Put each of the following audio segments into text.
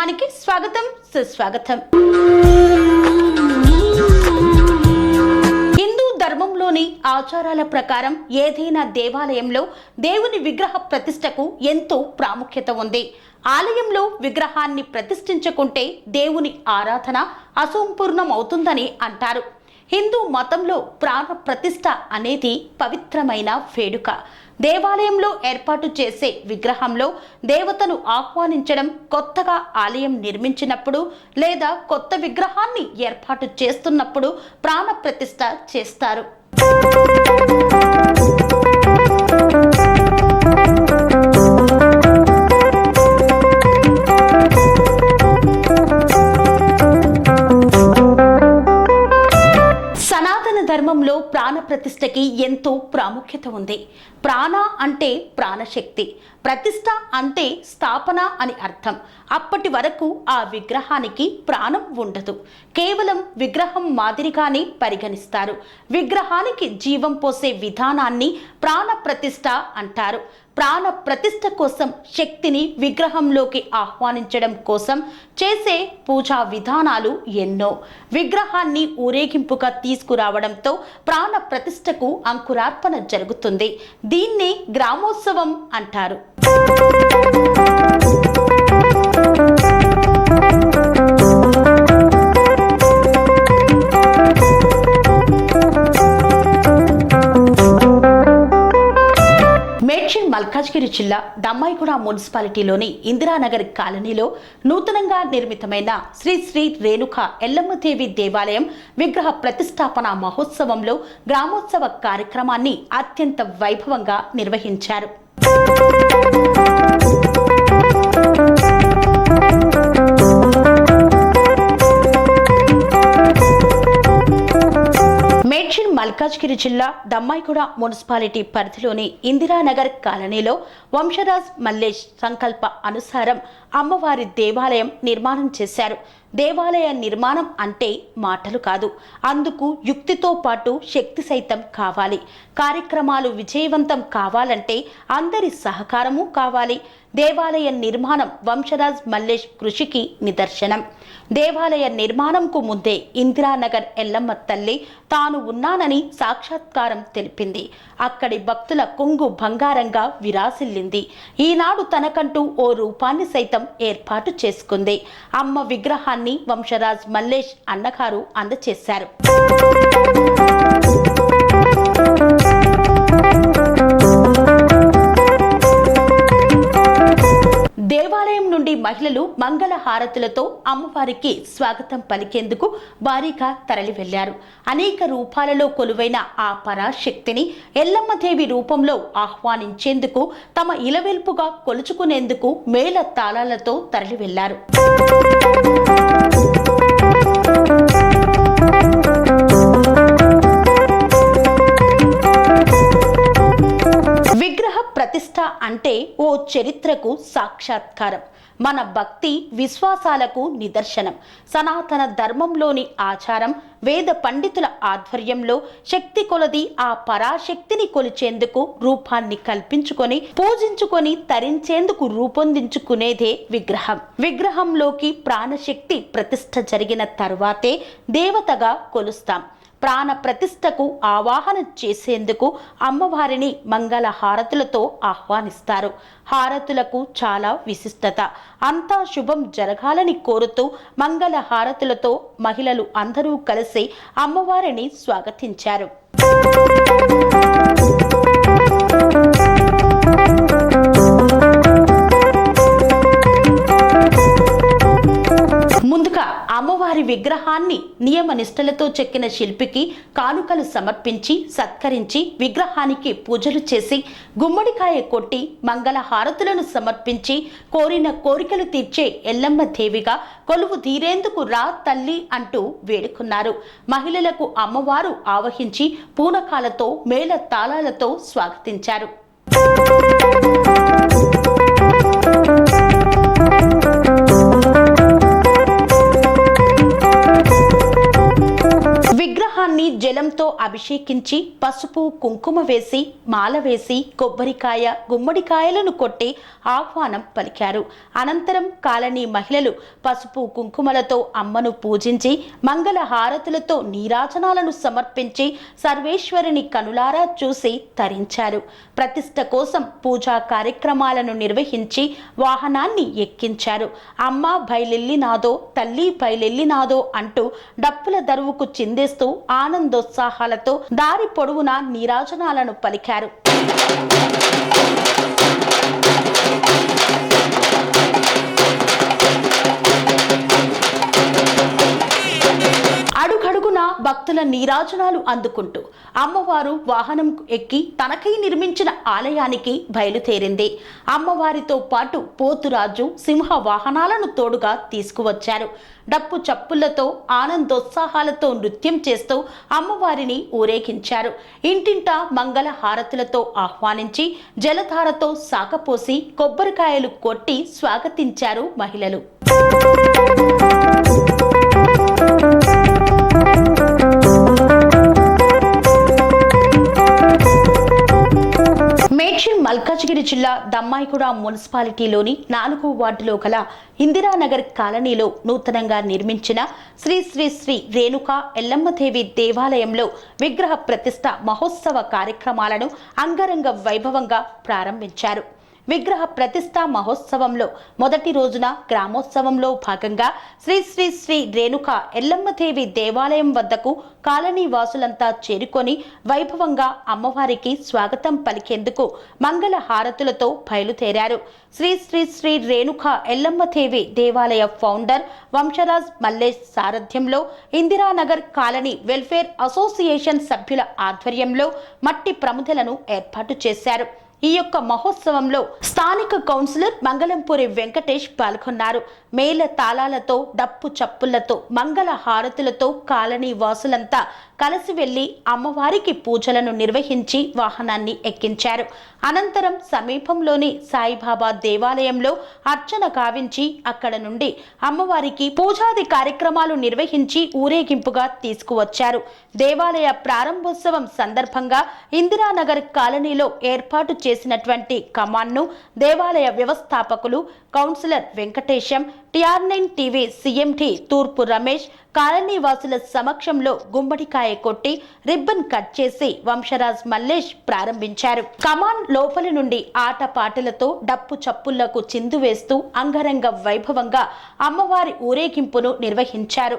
సమర్పించు కార్యక్రమానికి స్వాగతం సుస్వాగతం. హిందూ ధర్మంలోని ఆచారాల ప్రకారం ఏదైనా దేవాలయంలో దేవుని విగ్రహ ప్రతిష్టకు ఎంతో ప్రాముఖ్యత ఉంది. ఆలయంలో విగ్రహాన్ని ప్రతిష్ఠించకుంటే దేవుని ఆరాధన అసంపూర్ణం అవుతుందని అంటారు. హిందూ మతంలో ప్రాణ ప్రతిష్ట అనేది పవిత్రమైన వేడుక. దేవాలయంలో ఏర్పాటు చేసే విగ్రహంలో దేవతను ఆహ్వానించడం కొత్తగా ఆలయం నిర్మించినప్పుడు లేదా కొత్త విగ్రహాన్ని ఏర్పాటు చేస్తున్నప్పుడు ప్రాణ ప్రతిష్ట చేస్తారు. ప్రాణ ప్రతిష్టకి ఎంతో ప్రాముఖ్యత ఉంది. ప్రాణ అంటే ప్రాణశక్తి ప్రతిష్ట అంటే స్థాపన అని అర్థం. అప్పటి వరకు ఆ విగ్రహానికి ప్రాణం ఉండదు. కేవలం విగ్రహం మాదిరిగానే పరిగణిస్తారు. విగ్రహానికి జీవం పోసే విధానాన్ని ప్రాణ ప్రతిష్ట అంటారు. ప్రాణ ప్రతిష్ట కోసం శక్తిని విగ్రహంలోకి ఆహ్వానించడం కోసం చేసే పూజా విధానాలు ఎన్నో. విగ్రహాన్ని ఊరేగింపుగా తీసుకురావడంతో ప్రాణ ప్రతిష్టకు అంకురార్పణ జరుగుతుంది. దీన్నే గ్రామోత్సవం అంటారు. మేడ్చల్ మల్కాజ్గిరి జిల్లా దమ్మాయిగూడ మున్సిపాలిటీలోని ఇందిరానగర్ కాలనీలో నూతనంగా నిర్మితమైన శ్రీ శ్రీ రేణుక ఎల్లమ్మదేవి దేవాలయం విగ్రహ ప్రతిష్టాపన మహోత్సవంలో గ్రామోత్సవ కార్యక్రమాన్ని అత్యంత వైభవంగా నిర్వహించారు. మల్కాజ్గిరి జిల్లా దమ్మాయిగూడ మున్సిపాలిటీ పరిధిలోని ఇందిరానగర్ కాలనీలో వంశరాజ్ మల్లేష్ సంకల్ప అనుసారం అమ్మవారి దేవాలయం నిర్మాణం చేశారు. దేవాలయ నిర్మాణం అంటే మాటలు కాదు. అందుకు యుక్తితో పాటు శక్తి సైతం కావాలి. కార్యక్రమాలు విజయవంతం కావాలంటే అందరి సహకారము కావాలి. దేవాలయ నిర్మాణం వంశరాజ్ మల్లేష్ కృషికి నిదర్శనం. దేవాలయ నిర్మాణంకు ముందే ఇందిరానగర్ ఎల్లమ్మ తల్లి తాను ఉన్నానని సాక్షాత్కారం తెలిపింది. అక్కడి భక్తుల కొంగు బంగారంగా విరాసిల్లింది. ఈనాడు తనకంటూ ఓ రూపాన్ని సైతం ఏర్పాటు చేసుకుంది. అమ్మ విగ్రహాన్ని వంశరాజ్ మల్లేష్ అన్నగారు అందచేశారు. దేవాలయం నుండి మహిళలు మంగళ హారతులతో అమ్మవారికి స్వాగతం పలికేందుకు భారీగా తరలి వెళ్ళారు అనేక రూపాలలో కొలువైన ఆ పరాశక్తిని ఎల్లమ్మదేవి రూపంలో ఆహ్వానించేందుకు తమ ఇలవెల్పుగా కొలుచుకునేందుకు మేళ తాళాలతో తరలి వెళ్ళారు చరిత్రకు సాక్షాత్కారం. మన భక్తి విశ్వాసాలకు నిదర్శనం. సనాతన ధర్మంలోని ఆచారం వేద పండితుల ఆధ్వర్యంలో శక్తి కొలది ఆ పరాశక్తిని కొలిచేందుకు రూపాన్ని కల్పించుకొని పూజించుకొని తరించేందుకు రూపొందించుకునేదే విగ్రహం. విగ్రహంలోకి ప్రాణశక్తి ప్రతిష్ఠ జరిగిన తర్వాతే దేవతగా కొలుస్తాం. ప్రాణ ప్రతిష్టకు ఆవాహన చేసేందుకు అమ్మవారిని మంగళ హారతులతో ఆహ్వానిస్తారు. హారతులకు చాలా విశిష్టత. అంతా శుభం జరగాలని కోరుతూ మంగళ హారతులతో మహిళలు అందరూ కలిసి అమ్మవారిని స్వాగతించారు. అమ్మవారి విగ్రహాన్ని నియమ నిష్టలతో చెక్కిన శిల్పికి కానుకలు సమర్పించి సత్కరించి విగ్రహానికి పూజలు చేసి గుమ్మడికాయ కొట్టి మంగళ హారతులను సమర్పించి కోరిన కోరికలు తీర్చే ఎల్లమ్మ దేవిగా కొలువు తీరేందుకు రా తల్లి అంటూ వేడుకున్నారు. మహిళలకు అమ్మవారు ఆవహించి పూనకాలతో మేళ తాళాలతో స్వాగతించారు. విగ్రహాన్ని జలంతో అభిషేకించి పసుపు కుంకుమ వేసి మాల వేసి కొబ్బరికాయ గుమ్మడికాయలను కొట్టి ఆహ్వానం పలికారు. అనంతరం కాలనీ మహిళలు పసుపు కుంకుమలతో అమ్మను పూజించి మంగళ హారతులతో నీరాజనాలను సమర్పించి సర్వేశ్వరిని కనులారా చూసి తరించారు. ప్రతిష్ట కోసం పూజా కార్యక్రమాలను నిర్వహించి వాహనాన్ని ఎక్కించారు. అమ్మ బయలెల్లినాదో తల్లి బయలెల్లినాదో అంటూ డప్పుల దరువుకు చిందేస్తూ ఆనందోత్సాహాలతో దారి పొడవునా నీరాజనాలను పలికారు. భక్తుల నీరాజనాలు అందుకుంటూ అమ్మవారు వాహనం ఎక్కి తనకై నిర్మించిన ఆలయానికి బయలుదేరింది. అమ్మవారితో పాటు పోతురాజు సింహ వాహనాలను తోడుగా తీసుకువచ్చారు. డప్పు చప్పులతో ఆనందోత్సాహాలతో నృత్యం చేస్తూ అమ్మవారిని ఊరేగించారు. ఇంటింటా మంగళ హారతులతో ఆహ్వానించి జలధారతో సాకపోసి కొబ్బరికాయలు కొట్టి స్వాగతించారు మహిళలు. మల్కాజ్గిరి జిల్లా దమ్మాయిగూడ మున్సిపాలిటీలోని నాలుగో వార్డులో గల ఇందిరానగర్ కాలనీలో నూతనంగా నిర్మించిన శ్రీ శ్రీ శ్రీ రేణుక ఎల్లమ్మదేవి దేవాలయంలో విగ్రహ ప్రతిష్ట మహోత్సవ కార్యక్రమాలను అంగరంగ వైభవంగా ప్రారంభించారు. విగ్రహ ప్రతిష్టా మహోత్సవంలో మొదటి రోజున గ్రామోత్సవంలో భాగంగా శ్రీ శ్రీ శ్రీ రేణుక ఎల్లమ్మదేవి దేవాలయం వద్దకు కాలనీ వాసులంతా చేరుకొని వైభవంగా అమ్మవారికి స్వాగతం పలికేందుకు మంగళ హారతులతో బయలుదేరారు. శ్రీ శ్రీ శ్రీ రేణుక ఎల్లమ్మదేవి దేవాలయ ఫౌండర్ వంశరాజ్ మల్లేష్ సారథ్యంలో ఇందిరానగర్ కాలనీ వెల్ఫేర్ అసోసియేషన్ సభ్యుల ఆధ్వర్యంలో మట్టి ప్రముఖులను ఏర్పాటు చేశారు. ఈ యొక్క మహోత్సవంలో స్థానిక కౌన్సిలర్ మంగళంపూరి వెంకటేష్ పాల్గొన్నారు. మేల తాళాలతో డప్పు చప్పులతో మంగళ హారతులతో కాలనీ వాసులంతా కలిసి వెళ్ళి అమ్మవారికి పూజలను నిర్వహించి వాహనాన్ని ఎక్కించారు. అనంతరం సమీపంలోని సాయిబాబా దేవాలయంలో అర్చన గావించి అక్కడ నుండి అమ్మవారికి పూజాది కార్యక్రమాలు నిర్వహించి ఊరేగింపుగా తీసుకువచ్చారు. దేవాలయ ప్రారంభోత్సవం సందర్భంగా ఇందిరానగర్ కాలనీలో ఏర్పాటు చేసినటువంటి కమాన్ను దేవాలయ వ్యవస్థాపకులు councillor Venkatesham TR nine TV CMT తూర్పు రమేష్ కాలనీ వాసుల సమక్షంలో గుమ్మడికాయ కొట్టి రిబ్బన్ కట్ చేసి వంశరాజ్ మల్లేష్ ప్రారంభించారు. కమాన్ లోపలి నుండి ఆట పాటలతో డప్పు చప్పుళ్ళకు చిందు వేస్తూ అంగరంగ వైభవంగా అమ్మవారి ఊరేగింపును నిర్వహించారు.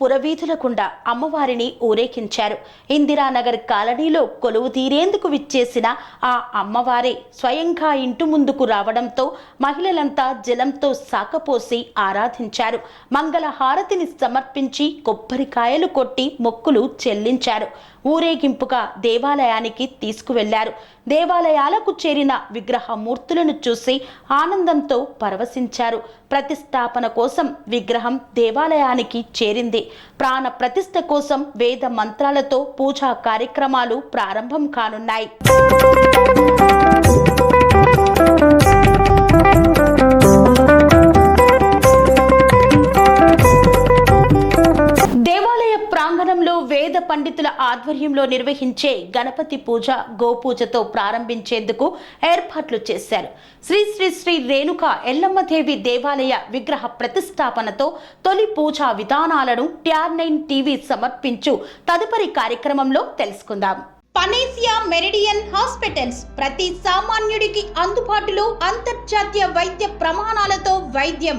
పురవీధులకుండా అమ్మవారిని ఊరేగించారు. ఇందిరానగర్ కాలనీలో కొలువు తీరేందుకు విచ్చేసిన ఆ అమ్మవారే స్వయంగా ఇంటి ముందుకు రావడంతో మహిళలంతా జలంతో సాకపోసి ఆరాధించారు. మంగళ హారతిని సమర్పించి కొబ్బరికాయలు కొట్టి మొక్కులు చెల్లించారు. ఊరేగింపుగా దేవాలయానికి తీసుకువెళ్ళారు. దేవాలయాలకు చేరిన విగ్రహ మూర్తులను చూసి ఆనందంతో పరవశించారు. ప్రతిష్టాపన కోసం విగ్రహం దేవాలయానికి చేరింది. ప్రాణ ప్రతిష్ఠ కోసం వేద మంత్రాలతో పూజా కార్యక్రమాలు ప్రారంభం కానున్నాయి. పండితుల ఆధ్వర్యంలో నిర్వహించే గణపతి పూజ గోపూజతో ప్రారంభించేందుకు ఏర్పాట్లు చేశారు. శ్రీ శ్రీ శ్రీ రేణుక ఎల్లమ్మదేవి దేవాలయ విగ్రహ ప్రతిష్టాపనతో తొలి పూజా విధానాలను ట్యార్ నైన్ టీవీ సమర్పించు తదుపరి కార్యక్రమంలో తెలుసుకుందాం. పనేసియా మెరిడియన్ హాస్పిటల్స్ ప్రతి సామాన్యుడికి అందుబాటులో అంతర్జాతీయ వైద్య ప్రమాణాలతో వైద్యం.